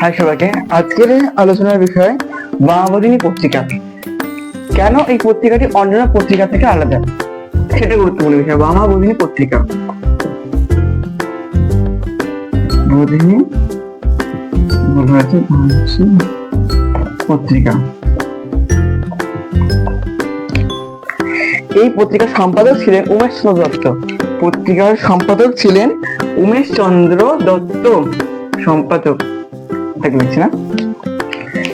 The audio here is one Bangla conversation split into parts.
হাই সবাইকে। আজকের আলোচনার বিষয় বামাবদিনী পত্রিকা। কেন এই পত্রিকাটি অন্যান্য পত্রিকা থেকে আলাদা? সেটা গুরুত্বপূর্ণ বিষয় বামাবদিনী পত্রিকা। হয়েছে পত্রিকা। এই পত্রিকার সম্পাদক ছিলেন উমেশ চন্দ্র দত্ত। পত্রিকার সম্পাদক ছিলেন উমেশ চন্দ্র দত্ত, সম্পাদক। তাকে লিখছি না।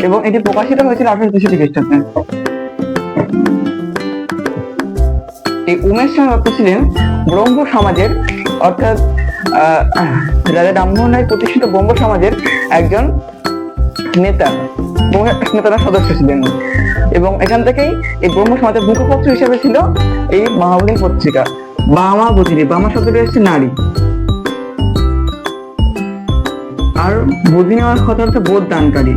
এবং এটি প্রকাশিত হয়েছিল আঠারোশো তেষট্টি খ্রিস্টাব্দে। এই উমেশ দত্ত ছিলেন ব্রহ্ম সমাজের, অর্থাৎ রাজা রামমোহন রায় প্রতিষ্ঠিত ব্রহ্ম সমাজের একজন নেতা নেতারা সদস্য ছিলেন। এবং এখান থেকেই এই ব্রহ্ম সমাজের মুখপত্র হিসেবে ছিল এই মহাবলী পত্রিকা, বামা বধিনী বামা শব্দটা হচ্ছে নারী। আর বুদ্ধি নেওয়ার কথা হচ্ছে বোধ দানকারী।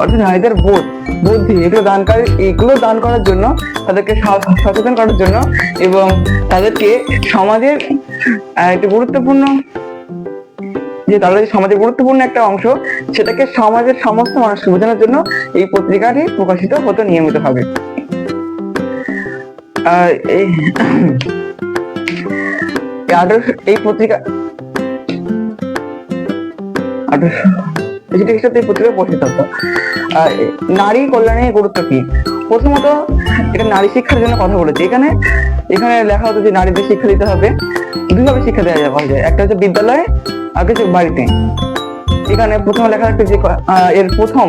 অর্থাৎ নারীদের বোধ, বুদ্ধি, এগুলো দানকারী, এগুলো দান করার জন্য তাদেরকে সচেতন করার জন্য এবং তাদেরকে সমাজের একটি গুরুত্বপূর্ণ যে তাদের সমাজের গুরুত্বপূর্ণ একটা অংশ, সেটাকে সমাজের সমস্ত মানুষকে বোঝানোর জন্য এই পত্রিকাটি প্রকাশিত হতো আঠারোশো এই পত্রিকা খ্রিস্টাব্দে এই পত্রিকা হতো আর নারী গুরুত্ব কি? প্রথমত, এটা নারী শিক্ষার জন্য কথা বলেছে। এখানে এখানে লেখা হতো যে নারীদের শিক্ষা দিতে হবে। দুইভাবে শিক্ষা দেওয়া একটা হচ্ছে বিদ্যালয়ে, আর বাড়িতে। এখানে প্রথমে লেখা থাকতে যে এর প্রথম,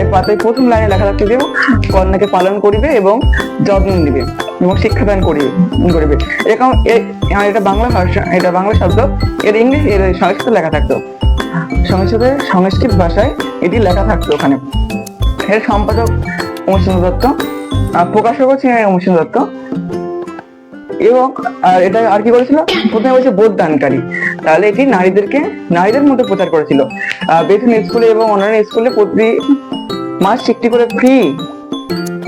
এর পাতায় প্রথম লাইনে লেখা থাকতে যে, কন্যাকে পালন করিবে এবং যত্ন নিবে এবং শিক্ষাদান করিবে করিবে। এরকম এটা বাংলা ভাষা, এটা বাংলা শব্দ, এর ইংলিশ, এর সংস্কৃত লেখা থাকতো। সংস্কৃতের সংস্কৃত ভাষায় এটি লেখা থাকতো ওখানে। এর সম্পাদক অনুসূন দত্ত প্রকাশকও ছিলেন অনুসূন দত্ত। এবং, আর এটা আর কি করেছিল প্রথমে বলছে বোধ দানকারী তাহলে এটি নারীদেরকে, নারীদের মধ্যে প্রচার করেছিল। বেথুন স্কুলে এবং অন্যান্য স্কুলে প্রতি মাস একটি করে ফ্রি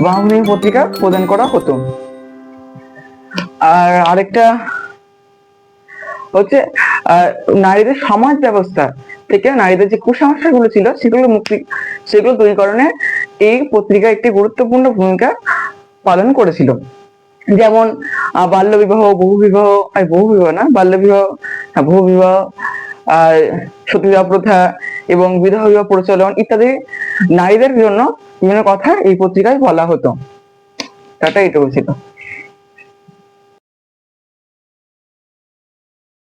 বাহুনী পত্রিকা প্রদান করা হতো। আর আরেকটা হচ্ছে নারীদের সমাজ ব্যবস্থা থেকে নারীদের যে কুসংস্কারগুলো ছিল সেগুলো মুক্তি সেগুলো দূরীকরণে এই পত্রিকা একটি গুরুত্বপূর্ণ ভূমিকা পালন করেছিল। যেমন বাল্য বিবাহ বহু বিবাহ বহু বিবাহ না বাল্য বিবাহ হ্যাঁ, বহু বিবাহ আর সতীদাহ প্রথা এবং বিধবা বিবাহ প্রচলন ইত্যাদি নারীদের জন্য বিভিন্ন কথা এই পত্রিকায় বলা হতো। টাটা এইটুকু ছিল।